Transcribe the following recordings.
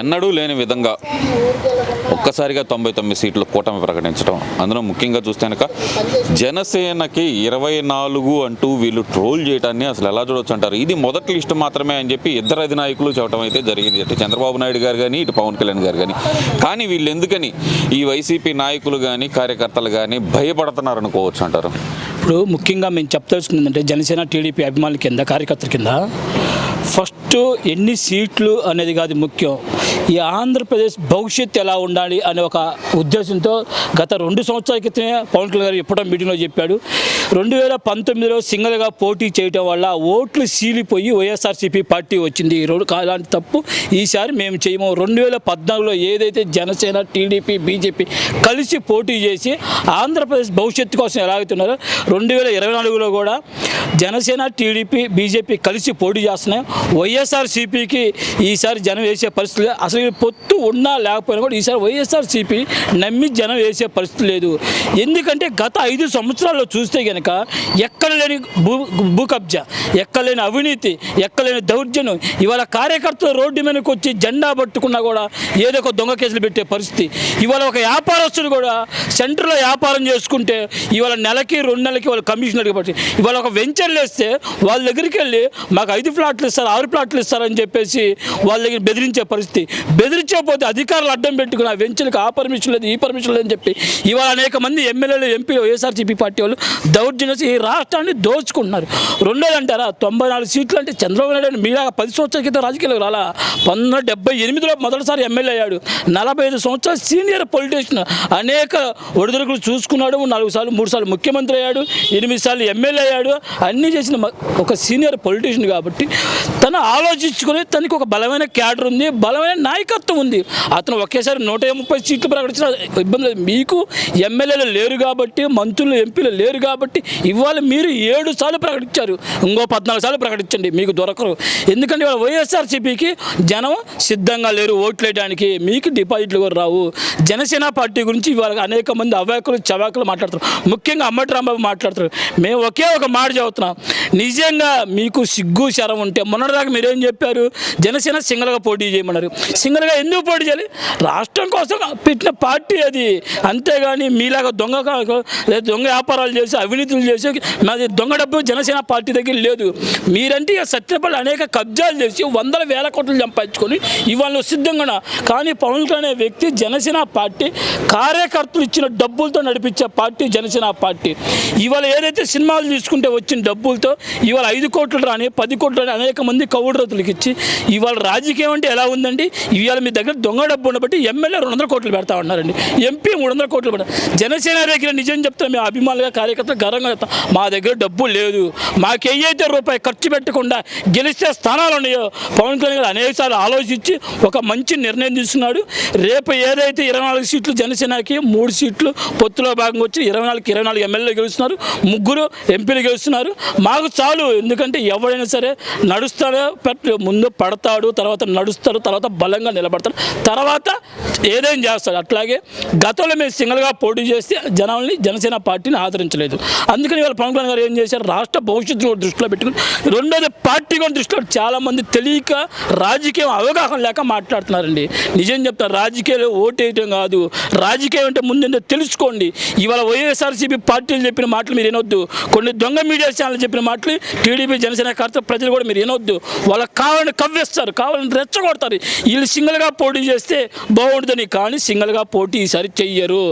ఎన్నడూ లేని విధంగా ఒక్కసారిగా తొంభై తొమ్మిది సీట్లు కూటమి ప్రకటించడం. అందులో ముఖ్యంగా చూస్తే కనుక జనసేనకి ఇరవై నాలుగు అంటూ వీళ్ళు ట్రోల్ చేయడాన్ని అసలు ఎలా చూడొచ్చు అంటారు? ఇది మొదటి లిస్ట్ మాత్రమే అని చెప్పి ఇద్దరు అధినాయకులు చెప్పడం అయితే జరిగింది. అంటే చంద్రబాబు నాయుడు గారు కానీ ఇటు పవన్ కళ్యాణ్ గారు కానీ కానీ వీళ్ళు ఎందుకని ఈ వైసీపీ నాయకులు కానీ కార్యకర్తలు కానీ భయపడుతున్నారు అనుకోవచ్చు అంటారు? ఇప్పుడు ముఖ్యంగా మేము చెప్పదలుచుకుందంటే జనసేన టీడీపీ అభిమానుల కింద కార్యకర్తల కింద ఫస్ట్ ఎన్ని సీట్లు అనేది కాదు ముఖ్యం. ఈ ఆంధ్రప్రదేశ్ భవిష్యత్తు ఎలా ఉండాలి అనే ఒక ఉద్దేశంతో గత రెండు సంవత్సరాల క్రితమే పవన్ కళ్యాణ్ గారు ఎప్పుడో మీటింగ్లో చెప్పాడు. రెండు వేల పంతొమ్మిదిలో సింగిల్గా పోటీ చేయటం వల్ల ఓట్లు సీలిపోయి వైఎస్ఆర్సీపీ పార్టీ వచ్చింది. ఈ రెండు అలాంటి తప్పు ఈసారి మేము చేయము. రెండు వేల పద్నాలుగులో ఏదైతే జనసేన టీడీపీ బీజేపీ కలిసి పోటీ చేసి ఆంధ్రప్రదేశ్ భవిష్యత్తు కోసం ఎలా అవుతున్నారో రెండు వేల ఇరవై నాలుగులో కూడా జనసేన టీడీపీ బీజేపీ కలిసి పోటీ చేస్తున్నాయి. వైఎస్ఆర్సీపీకి ఈసారి జనం వేసే పరిస్థితులు అసలు పొత్తు ఉన్నా లేకపోయినా కూడా ఈసారి వైఎస్ఆర్సీపీ నమ్మి జనం వేసే పరిస్థితి లేదు. ఎందుకంటే గత ఐదు సంవత్సరాల్లో చూస్తే కనుక ఎక్కడ లేని భూ భూ కబ్జా ఎక్కడ లేని అవినీతి ఎక్కడ లేని దౌర్జన్యం ఇవాళ కార్యకర్తలు రోడ్డు మీదకి వచ్చి జెండా పట్టుకున్నా కూడా ఏదో ఒక దొంగ కేసులు పెట్టే పరిస్థితి. ఇవాళ ఒక వ్యాపారస్తుడు కూడా సెంటర్లో వ్యాపారం చేసుకుంటే ఇవాళ నెలకి రెండు నెలలకి వాళ్ళు కమిషనర్ పట్టి ఇవాళ ఒక వెంచర్లు వేస్తే వాళ్ళ దగ్గరికి వెళ్ళి మాకు ఐదు ఫ్లాట్లు ఇస్తారు ఆరు ఫ్లాట్లు ఇస్తారని చెప్పేసి వాళ్ళ దగ్గర బెదిరించే పరిస్థితి. బెదిరించకపోతే అధికారులు అడ్డం పెట్టుకుని ఆ వెంచులకు ఆ పర్మిషన్ లేదు ఈ పర్మిషన్ లేదని చెప్పి ఇవాళ అనేక మంది ఎమ్మెల్యేలు ఎంపీలు వైఎస్ఆర్సీపీ పార్టీ వాళ్ళు దౌర్జన్యం ఈ రాష్ట్రాన్ని దోచుకుంటున్నారు. రెండోది అంటారా తొంభై నాలుగు సీట్లు అంటే చంద్రబాబు నాయుడు అని పది సంవత్సరాల క్రితం రాజకీయాలకు రాలా? పంతొమ్మిది డెబ్బై ఎనిమిదిలో మొదటిసారి ఎమ్మెల్యే అయ్యాడు. నలభై ఐదు సంవత్సరాలు సీనియర్ పొలిటీషియన్ అనేక ఒడిదుడుకులు చూసుకున్నాడు నాలుగు సార్లు మూడు సార్లు ముఖ్యమంత్రి అయ్యాడు ఎనిమిది సార్లు ఎమ్మెల్యే అయ్యాడు అన్నీ చేసిన ఒక సీనియర్ పొలిటీషియన్ కాబట్టి తను ఆలోచించుకుని తనకి ఒక బలమైన క్యాడర్ ఉంది బలమైన నాయకత్వం ఉంది. అతను ఒకేసారి నూట ముప్పై సీట్లు ప్రకటించిన ఇబ్బంది లేదు. మీకు ఎమ్మెల్యేలు లేరు కాబట్టి మంత్రులు ఎంపీలు లేరు కాబట్టి ఇవాళ మీరు ఏడు సార్లు ప్రకటించారు. ఇంకో పద్నాలుగు సార్లు ప్రకటించండి మీకు దొరకరు. ఎందుకంటే ఇవాళ వైఎస్ఆర్సీపీకి జనం సిద్ధంగా లేరు ఓట్లు వేయడానికి మీకు డిపాజిట్లు కూడా రావు. జనసేన పార్టీ గురించి ఇవాళ అనేక మంది అవాకులు చవాకులు మాట్లాడుతారు. ముఖ్యంగా అమ్మటి రాంబాబు మాట్లాడుతారు. మేము ఒకే ఒక మాట చెబుతున్నాం నిజంగా మీకు సిగ్గు శరం ఉంటే మొన్నటిదాకా మీరేం చెప్పారు? జనసేన సింగల్గా పోటీ చేయమన్నారు. సింగల్గా ఎందుకు పోటీ చేయాలి? రాష్ట్రం కోసం పెట్టిన పార్టీ అది. అంతేగాని మీలాగా దొంగ లేదా దొంగ వ్యాపారాలు చేసి అవినీతులు చేసి మాది దొంగ డబ్బు జనసేన పార్టీ దగ్గర లేదు. మీరంటే ఇక సత్యపల్లి అనేక కబ్జాలు చేసి వందల వేల కోట్లు సంపాదించుకొని ఇవాళ సిద్ధంగా కానీ పవన్ కళ్యాణ్ అనే వ్యక్తి జనసేన పార్టీ కార్యకర్తలు ఇచ్చిన డబ్బులతో నడిపించే పార్టీ జనసేన పార్టీ. ఇవాళ ఏదైతే సినిమాలు తీసుకుంటే వచ్చిన డబ్బులతో ఇవాళ ఐదు కోట్లు రాని పది కోట్లు రాని అనేక మంది కౌడు రైతులకు ఇచ్చి ఇవాళ రాజకీయం అంటే ఎలా ఉందండి? ఇవాళ మీ దగ్గర దొంగ డబ్బు ఉండబట్టి ఎమ్మెల్యే రెండు వందల కోట్లు పెడతా ఉన్నారండి. ఎంపీ మూడు వందల కోట్లు పెడతా జనసేన దగ్గర నిజం చెప్తాం మేము అభిమానులుగా కార్యకర్తలు గర్వంగా చెప్తాం మా దగ్గర డబ్బు లేదు. మాకు ఏదైతే రూపాయి ఖర్చు పెట్టకుండా గెలిస్తే స్థానాలు ఉన్నాయో పవన్ కళ్యాణ్ గారు అనేకసార్లు ఆలోచించి ఒక మంచి నిర్ణయం తీసుకున్నాడు. రేపు ఏదైతే ఇరవై నాలుగు సీట్లు జనసేనకి మూడు సీట్లు పొత్తులో భాగంగా వచ్చి ఇరవై నాలుగు ఇరవై నాలుగు ఎమ్మెల్యేలు గెలుస్తున్నారు ముగ్గురు ఎంపీలు గెలుస్తున్నారు. మాకు చాలు ఎందుకంటే ఎవరైనా సరే నడుస్తాడో ముందు పడతాడు తర్వాత నడుస్తాడు తర్వాత బలంగా నిలబడతాడు. తర్వాత ఏదేం చేస్తాడు? అట్లాగే గతంలో మేము సింగల్గా పోటీ చేస్తే జనాల్ని జనసేన పార్టీని ఆదరించలేదు. అందుకని ఇవాళ పవన్ కళ్యాణ్ గారు ఏం చేశారు? రాష్ట్ర భవిష్యత్తును కూడా దృష్టిలో పెట్టుకుని రెండోది పార్టీ కూడా దృష్టిలో చాలామంది తెలియక రాజకీయం అవగాహన లేక మాట్లాడుతున్నారండి. నిజం చెప్తారు రాజకీయాలు ఓటేయటం కాదు. రాజకీయం అంటే ముందు తెలుసుకోండి. ఇవాళ వైఎస్ఆర్సీపీ పార్టీలు చెప్పిన మాటలు మీరు వినొద్దు. కొన్ని దొంగ మీడియా ఛానల్ చెప్పిన మాటలు టీడీపీ జనసేన కర్త ప్రజలు కూడా మీరు వినొద్దు. వాళ్ళకి కావాలని కవ్వేస్తారు కావాలని రెచ్చగొడతారు. వీళ్ళు సింగిల్గా పోటీ చేస్తే బాగుంటుందని కానీ సింగిల్గా పోటీ ఈసారి చెయ్యరు.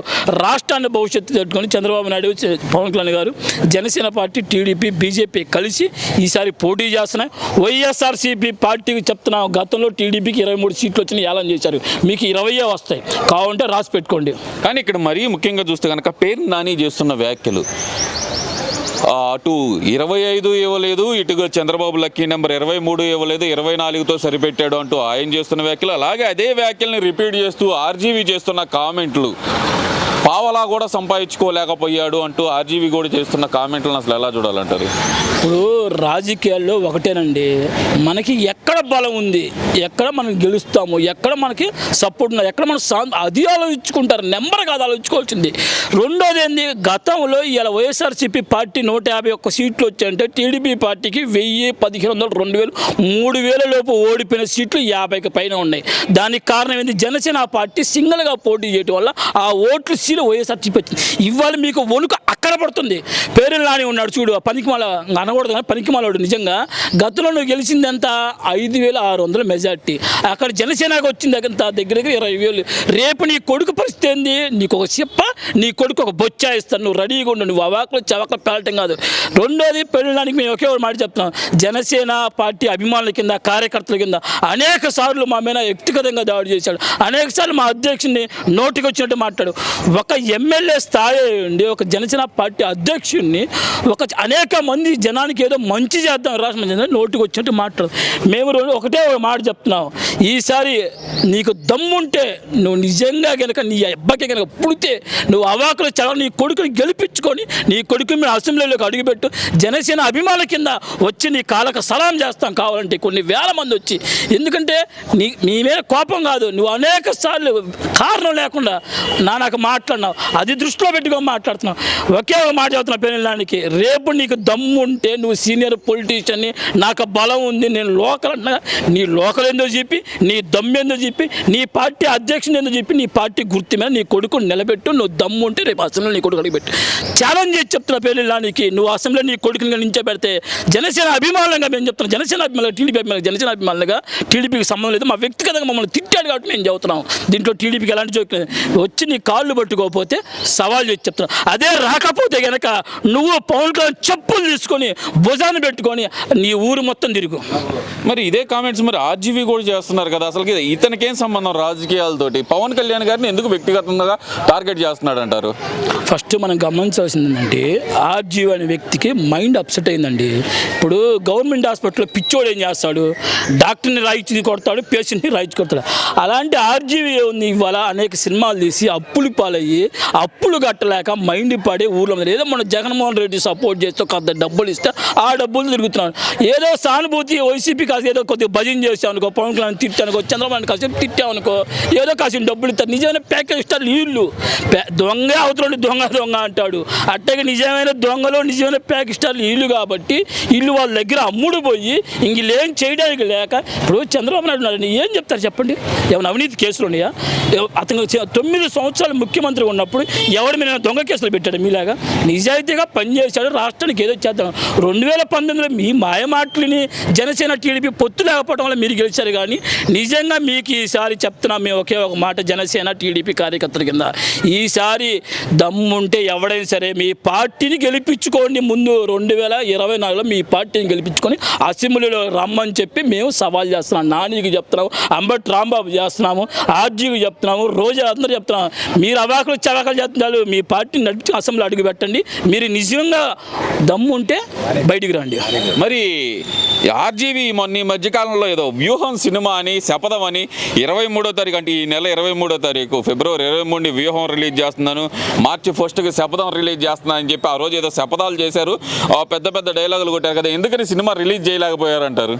రాష్ట్రాన్ని భవిష్యత్తు తట్టుకొని చంద్రబాబు నాయుడు పవన్ కళ్యాణ్ గారు జనసేన పార్టీ టీడీపీ బీజేపీ కలిసి ఈసారి పోటీ చేస్తున్నాయి. వైఎస్ఆర్సీపీ పార్టీకి చెప్తున్నాం గతంలో టీడీపీకి ఇరవై మూడు సీట్లు వచ్చినాయి ఏలం చేశారు. మీకు ఇరవయే వస్తాయి. కావాలంటే రాసి పెట్టుకోండి. కానీ ఇక్కడ మరీ ముఖ్యంగా చూస్తే కనుక పేరు నాని చేస్తున్న వ్యాఖ్యలు. అటు ఇరవై ఐదు ఇవ్వలేదు ఇటుగా చంద్రబాబు లక్కీ నెంబర్ ఇరవై మూడు ఇవ్వలేదు ఇరవై నాలుగుతో సరిపెట్టాడు అంటూ ఆయన చేస్తున్న వ్యాఖ్యలు. అలాగే అదే వ్యాఖ్యల్ని రిపీట్ చేస్తూ ఆర్జీవీ చేస్తున్న కామెంట్లు. పావలా కూడా సంపాదించుకోలేకపోయాడు అంటూ ఆర్జీవి కూడా చేస్తున్న కామెంట్లను అసలు ఎలా చూడాలంటారు? ఇప్పుడు రాజకీయాల్లో ఒకటేనండి మనకి ఎక్కడ బలం ఉంది ఎక్కడ మనం గెలుస్తాము ఎక్కడ మనకి సపోర్ట్ ఉంది ఎక్కడ మనం సా అది ఆలోచించుకుంటారు నెంబర్ కాదు ఆలోచించుకోవాల్సింది. రెండోది ఏంది గతంలో ఇలా వైఎస్ఆర్సీపీ పార్టీ నూట యాభై ఒక్క సీట్లు వచ్చాయంటే టీడీపీ పార్టీకి వెయ్యి పదిహేను వందలు రెండు వేలు మూడు వేల లోపు ఓడిపోయిన సీట్లు యాభైకి పైన ఉన్నాయి. దానికి కారణం ఏంది జనసేన పార్టీ సింగిల్గా పోటీ చేయడం వల్ల ఆ ఓట్లు సీలు వైఎస్ఆర్సీపీ వచ్చింది ఇవాళ మీకు వణుకు అక్కడ పడుతుంది. పేరు నాని ఉన్నాడు చూడు ఆ పనికిమాల అనకూడదు కానీ పనికిమాలవాడు నిజంగా. గతంలో నువ్వు గెలిచింది ఐదు వేల ఆరు వందల మెజార్టీ. అక్కడ జనసేనకు వచ్చింది ఎంత దగ్గర దగ్గర ఇరవై వేలు. రేపు నీ కొడుకు పరిస్థితి ఏంది? నీకు ఒక చెప్ప నీ కొడుకు ఒక బొచ్చా ఇస్తాను. నువ్వు రెడీగా ఉండు నువ్వు అవాకులు చవకలు పేలటం కాదు. రెండోది పెళ్ళడానికి మేము ఒకే ఒక మాట చెప్తున్నాం. జనసేన పార్టీ అభిమానుల కింద కార్యకర్తల కింద అనేక సార్లు మా మీద వ్యక్తిగతంగా దాడి చేశాడు. అనేక సార్లు మా అధ్యక్షుడిని నోటికి వచ్చినట్టు మాట్లాడు. ఒక ఎమ్మెల్యే స్థాయి ఉండి ఒక జనసేన పార్టీ అధ్యక్షుడిని ఒక అనేక మంది జనానికి ఏదో మంచి చేద్దాం రాష్ట్రం చెందిన నోటికి వచ్చినట్టు మాట్లాడు. మేము ఒకటే ఒక మాట చెప్తున్నాం. ఈసారి నీకు దమ్ముంటే నువ్వు నిజంగా కనుక నీ అబ్బాయికి కనుక పుడితే నువ్వు అవాకులు చదవ నీ కొడుకుని గెలిపించుకొని నీ కొడుకు మీద అసెంబ్లీలోకి అడుగుపెట్టు. జనసేన అభిమానుల కింద వచ్చి నీ కాళ్ళకు సలాం చేస్తాం కావాలంటే కొన్ని వేల మంది వచ్చి. ఎందుకంటే నీ నీ మీద కోపం కాదు. నువ్వు అనేక సార్లు కారణం లేకుండా నా నాకు మాట్లాడినావు అది దృష్టిలో పెట్టుకొని మాట్లాడుతున్నావు. ఒకే ఒక మాట చెప్తున్నా పెళ్ళడానికి రేపు నీకు దమ్ము ఉంటే నువ్వు సీనియర్ పొలిటీషియన్ని నాకు బలం ఉంది నేను లోకల్ అంటున్నా. నీ లోకల్ ఏందో చెప్పి నీ దమ్ము ఏందో చెప్పి నీ పార్టీ అధ్యక్షుని ఏందో చెప్పి నీ పార్టీ గుర్తు మీద నీ కొడుకు నిలబెట్టు నువ్వు దమ్ము ఉంటే రేపు అసెంబ్లీ నీ కొడుకు అడిగిపెట్టు. ఛాలెంజ్ చేసి చెప్తున్నా పెళ్ళిళ్ళానికి నువ్వు అసెంబ్లీ నీ కొడుకుని నించే జనసేన అభిమానులుగా మేము చెప్తున్నాం. జనసేన అభిమానులు టీడీపీ అభిమానులు జనసేన అభిమానులుగా టీడీపీకి సంబంధం లేదు. మా వ్యక్తిగతంగా మమ్మల్ని తిట్టాడు కాబట్టి మేము చెబుతున్నాం. దీంట్లో టీడీపీకి ఎలాంటి జోక్ వచ్చి నీ కాళ్ళు పట్టుకోకపోతే సవాల్ చేసి చెప్తున్నాం. అదే రాకపోతే గనక నువ్వు పవన్ కళ్యాణ్ చెప్పులు తీసుకొని భుజాన్ని పెట్టుకొని నీ ఊరు మొత్తం తిరుగు. మరి ఇదే కామెంట్స్ మరి ఆర్జీవి కూడా చేస్తున్నారు కదా. అసలు ఇతనికేం సంబంధం రాజకీయాలతోటి? పవన్ కళ్యాణ్ గారిని ఎందుకు వ్యక్తిగతంగా టార్గెట్ చేస్తున్నాడు అంటారు ఫస్ట్ మనం గమనించాల్సింది ఏంటంటే ఆర్జీవ్ అనే వ్యక్తికి మైండ్ అప్సెట్ అయిందండి. ఇప్పుడు గవర్నమెంట్ హాస్పిటల్లో పిచ్చోడు ఏం చేస్తాడు? డాక్టర్ని రాయించి కొడతాడు పేషెంట్ని రాయించి కొడతాడు. అలాంటి ఆర్జీవి ఉంది ఇవాళ అనేక సినిమాలు తీసి అప్పులు అయ్యి అప్పులు కట్టలేక మైండ్ పడి ఊర్లో ఉంది. ఏదో మన జగన్మోహన్ రెడ్డి సపోర్ట్ చేస్తే కొంత డబ్బులు ఇస్తే ఆ డబ్బులు తిరుగుతున్నాడు. ఏదో సానుభూతి వైసీపీ కాసి ఏదో కొద్దిగా భజన చేసావు అనుకో పవన్ కళ్యాణ్ తిట్టానుకో చంద్రబాబు కాసేపు తిట్టామనుకో ఏదో కాసిన డబ్బులు ఇస్తారు. నిజమైన ప్యాకేజ్ ఇస్తారు వీళ్ళు. దొంగ అవతల దొంగ దొంగ అంటాడు. అట్టగే నిజమైన దొంగలో నిజమైన ప్యాకిస్తాన్ ఇల్లు కాబట్టి ఇల్లు వాళ్ళ దగ్గర అమ్ముడు పోయి ఇంక చేయడానికి లేక ఇప్పుడు చంద్రబాబు నాయుడు ఏం చెప్తారు చెప్పండి? ఏమైనా అవినీతి కేసులు ఉన్నాయా? అతను తొమ్మిది సంవత్సరాలు ముఖ్యమంత్రి ఉన్నప్పుడు ఎవరి మీద దొంగ కేసులు పెట్టాడు? మీలాగా నిజాయితీగా పనిచేశాడు రాష్ట్రానికి ఏదో చేద్దాం. రెండు వేల పంతొమ్మిదిలో మీ మాయమాటలని జనసేన టీడీపీ పొత్తు లేకపోవడం వల్ల మీరు గెలిచారు కానీ నిజంగా మీకు ఈసారి చెప్తున్నాం మేము ఒకే ఒక మాట జనసేన టీడీపీ కార్యకర్తల కింద. ఈసారి దమ్ముంటే ఎవడైనా సరే మీ పార్టీని గెలిపించుకోండి ముందు రెండు వేల ఇరవై నాలుగులో మీ పార్టీని గెలిపించుకొని అసెంబ్లీలో రమ్మని చెప్పి మేము సవాల్ చేస్తున్నాం. నానికి చెప్తున్నాము అంబట్ రాంబాబు చేస్తున్నాము ఆర్జీకి చెప్తున్నాము రోజా అందరూ చెప్తున్నాము మీరు అవా చవాకులు చేస్తున్నారు. మీ పార్టీని నడిపి అసెంబ్లీ అడుగు పెట్టండి. మీరు నిజంగా దమ్ము ఉంటే బయటికి రండి. మరి ఆర్జీవి మొన్న ఈ మధ్యకాలంలో ఏదో వ్యూహం సినిమా అని శపథం అని ఇరవై మూడో తారీఖు అంటే ఈ నెల ఇరవై మూడో తారీఖు ఫిబ్రవరి ఇరవై మూడుని వ్యూహం రిలీజ్ చేస్తున్నాను. మార్చి ఫస్ట్కి శపథం రిలీజ్ చేస్తున్నాను అని చెప్పి ఆ రోజు ఏదో శపథాలు చేశారు. ఆ పెద్ద పెద్ద డైలాగులు కొట్టారు కదా ఎందుకని సినిమా రిలీజ్ చేయలేకపోయారంటారు?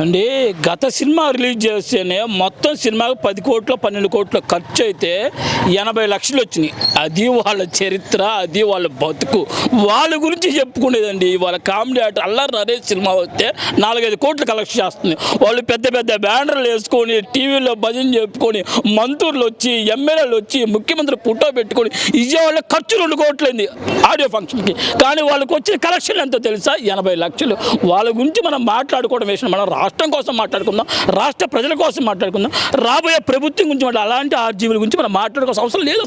అండి గత సినిమా రిలీజ్ చేస్తేనే మొత్తం సినిమాకు పది కోట్లు పన్నెండు కోట్ల ఖర్చు అయితే ఎనభై లక్షలు వచ్చినాయి. అది వాళ్ళ చరిత్ర అది వాళ్ళ బతుకు. వాళ్ళ గురించి చెప్పుకునేదండి. వాళ్ళ కామెడీ ఆట అల్లరి నరేష్ సినిమా వస్తే నాలుగైదు కోట్లు కలెక్ట్ చేస్తుంది. వాళ్ళు పెద్ద పెద్ద బ్యానర్లు వేసుకొని టీవీలో భజన చెప్పుకొని మంత్రులు వచ్చి ఎమ్మెల్యేలు వచ్చి ముఖ్యమంత్రి ఫోటో పెట్టుకొని విజయవాడలో ఖర్చు రెండు కోట్లైంది ఆడియో ఫంక్షన్కి. కానీ వాళ్ళకి వచ్చిన కలెక్షన్ ఎంతో తెలుసా? ఎనభై లక్షలు. వాళ్ళ గురించి మనం మాట్లాడుకోవడం వేసిన మనం రాష్ట్రం కోసం మాట్లాడుకుందాం. రాష్ట్ర ప్రజల కోసం మాట్లాడుకుందాం. రాబోయే ప్రభుత్వం గురించి అలాంటి ఆర్జీవుల గురించి మనం మాట్లాడుకోవాల్సిన అవసరం లేదు